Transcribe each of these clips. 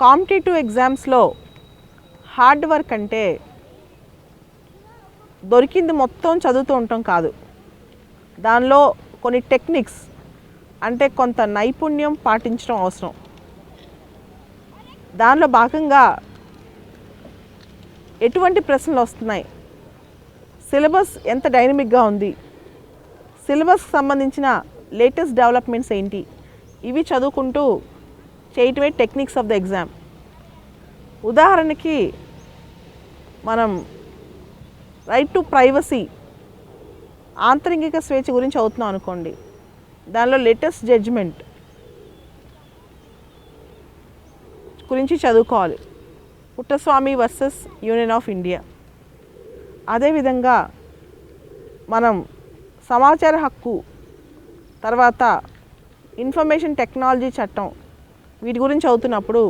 Competitive ఎగ్జామ్స్లో hard work అంటే దొరికింది మొత్తం చదువుతూ ఉండటం కాదు. దానిలో కొన్ని టెక్నిక్స్ అంటే కొంత నైపుణ్యం పాటించడం అవసరం. దానిలో భాగంగా ఎటువంటి ప్రశ్నలు వస్తున్నాయి? సిలబస్ ఎంత డైనమిక్గా ఉంది? సిలబస్కి సంబంధించిన లేటెస్ట్ డెవలప్మెంట్స్ ఏంటి? ఇవి చదువుకుంటూ చేయటమే టెక్నిక్స్ ఆఫ్ ద ఎగ్జామ్ ఉదాహరణకి మనం రైట్ టు ప్రైవసీ ఆంతరింగిక స్వేచ్ఛ గురించి అవుతున్నాం అనుకోండి. దానిలో లేటెస్ట్ జడ్జ్మెంట్ గురించి చదువుకోవాలి. Puttaswamy versus union of India. అదేవిధంగా మనం సమాచార హక్కు తర్వాత ఇన్ఫర్మేషన్ టెక్నాలజీ చట్టం వీటి గురించి అవుతున్నప్పుడు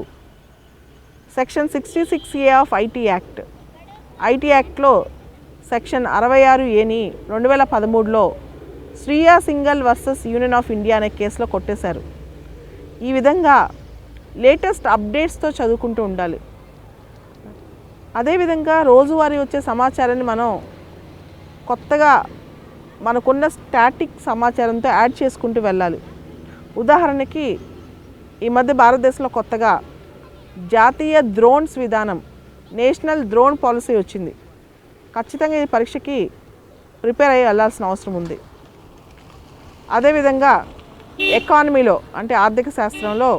section sixty six A of IT act. IT యాక్ట్లో సెక్షన్ అరవై ఆరు ఏని రెండు వేల పదమూడులో Shreya Singhal versus union of India అనే కేసులో కొట్టేశారు. ఈ విధంగా లేటెస్ట్ అప్డేట్స్తో చదువుకుంటూ ఉండాలి. అదేవిధంగా రోజువారీ వచ్చే సమాచారాన్ని మనం కొత్తగా మనకున్న స్టాటిక్ సమాచారంతో యాడ్ చేసుకుంటూ వెళ్ళాలి. ఉదాహరణకి ఈ మధ్య భారతదేశంలో కొత్తగా జాతీయ డ్రోన్స్ విధానం నేషనల్ డ్రోన్ పాలసీ వచ్చింది. ఖచ్చితంగా ఈ పరీక్షకి ప్రిపేర్ అయ్యి వెళ్ళాల్సిన అవసరం ఉంది. అదేవిధంగా ఎకానమీలో అంటే ఆర్థిక శాస్త్రంలో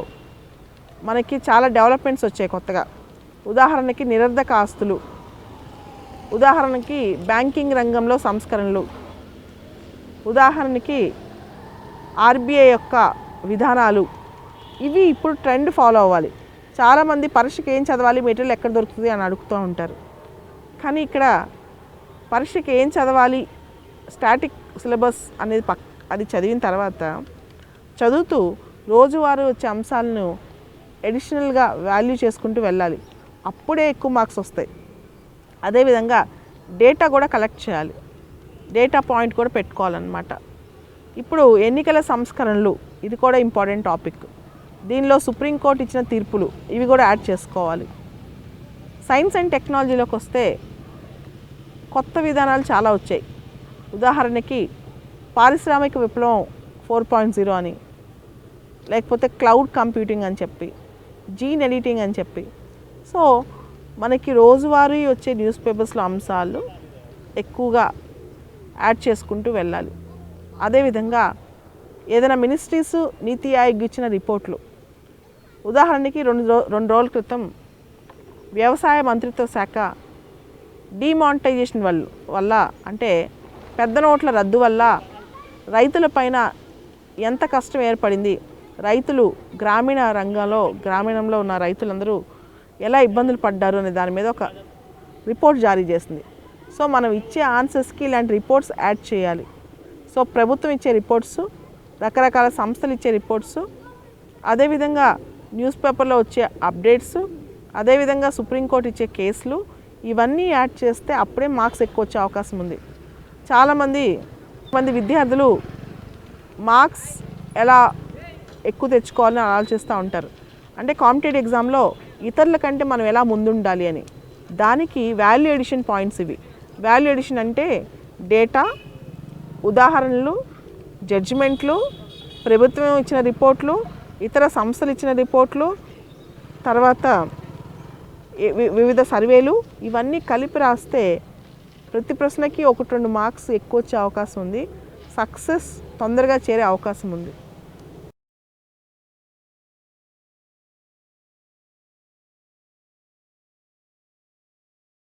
మనకి చాలా డెవలప్మెంట్స్ వచ్చాయి కొత్తగా. ఉదాహరణకి నిరర్ధక ఆస్తులు ఉదాహరణకి బ్యాంకింగ్ రంగంలో సంస్కరణలు ఉదాహరణకి ఆర్బీఐ యొక్క విధానాలు ఇవి ఇప్పుడు ట్రెండ్ ఫాలో అవ్వాలి. చాలామంది పరీక్షకి ఏం చదవాలి మెటీరియల్ ఎక్కడ దొరుకుతుంది అని అడుగుతూ ఉంటారు. కానీ ఇక్కడ పరీక్షకి ఏం చదవాలి స్టాటిక్ సిలబస్ అనేది పక్ అది చదివిన తర్వాత చదువుతూ రోజువారీ వచ్చే అంశాలను ఎడిషనల్గా వాల్యూ చేసుకుంటూ వెళ్ళాలి. అప్పుడే ఎక్కువ మార్క్స్ వస్తాయి. అదేవిధంగా డేటా కూడా కలెక్ట్ చేయాలి. డేటా పాయింట్ కూడా పెట్టుకోవాలన్నమాట. ఇప్పుడు ఎన్నికల సంస్కరణలు ఇది కూడా ఇంపార్టెంట్ టాపిక్. దీనిలో సుప్రీంకోర్టు ఇచ్చిన తీర్పులు ఇవి కూడా యాడ్ చేసుకోవాలి. సైన్స్ అండ్ టెక్నాలజీలోకి వస్తే కొత్త విధానాలు చాలా వచ్చాయి. ఉదాహరణకి పారిశ్రామిక విప్లవం ఫోర్ పాయింట్ జీరో అని లేకపోతే క్లౌడ్ కంప్యూటింగ్ అని చెప్పి జీన్ ఎడిటింగ్ అని చెప్పి. సో మనకి రోజువారీ వచ్చే న్యూస్ పేపర్స్లో అంశాలు ఎక్కువగా యాడ్ చేసుకుంటూ వెళ్ళాలి. అదేవిధంగా ఏదైనా మినిస్ట్రీస్ నీతి ఆయోగ్ ఇచ్చిన రిపోర్ట్లు ఉదాహరణకి రెండు రో రెండు రోజుల క్రితం వ్యవసాయ మంత్రిత్వ శాఖ డిమానిటైజేషన్ వల్ల వల్ల అంటే పెద్ద నోట్ల రద్దు వల్ల రైతులపైన ఎంత కష్టం ఏర్పడింది రైతులు గ్రామీణ రంగంలో గ్రామీణంలో ఉన్న రైతులందరూ ఎలా ఇబ్బందులు పడ్డారు అనే దాని మీద ఒక రిపోర్ట్ జారీ చేసింది. సో మనం ఇచ్చే ఆన్సర్స్కి ఇలాంటి రిపోర్ట్స్ యాడ్ చేయాలి. సో ప్రభుత్వం ఇచ్చే రిపోర్ట్స్ రకరకాల సంస్థలు ఇచ్చే రిపోర్ట్స్ అదేవిధంగా న్యూస్ పేపర్లో వచ్చే అప్డేట్స్ అదేవిధంగా సుప్రీంకోర్టు ఇచ్చే కేసులు ఇవన్నీ యాడ్ చేస్తే అప్పుడే మార్క్స్ ఎక్కువ వచ్చే అవకాశం ఉంది. చాలామంది మంది విద్యార్థులు మార్క్స్ ఎలా ఎక్కువ తెచ్చుకోవాలని ఆలోచిస్తూ ఉంటారు. అంటే కాంపిటేటివ్ ఎగ్జామ్లో ఇతరుల కంటే మనం ఎలా ముందుండాలి అని. దానికి వాల్యూ ఎడిషన్ పాయింట్స్ ఇవి. వాల్యూ ఎడిషన్ అంటే డేటా ఉదాహరణలు జడ్జిమెంట్లు ప్రభుత్వం ఇచ్చిన రిపోర్ట్లు ఇతర సంస్థలు ఇచ్చిన రిపోర్ట్లు తర్వాత వివిధ సర్వేలు ఇవన్నీ కలిపి రాస్తే ప్రతి ప్రశ్నకి ఒకటి రెండు మార్క్స్ ఎక్కువ వచ్చే అవకాశం ఉంది. సక్సెస్ తొందరగా చేరే అవకాశం ఉంది.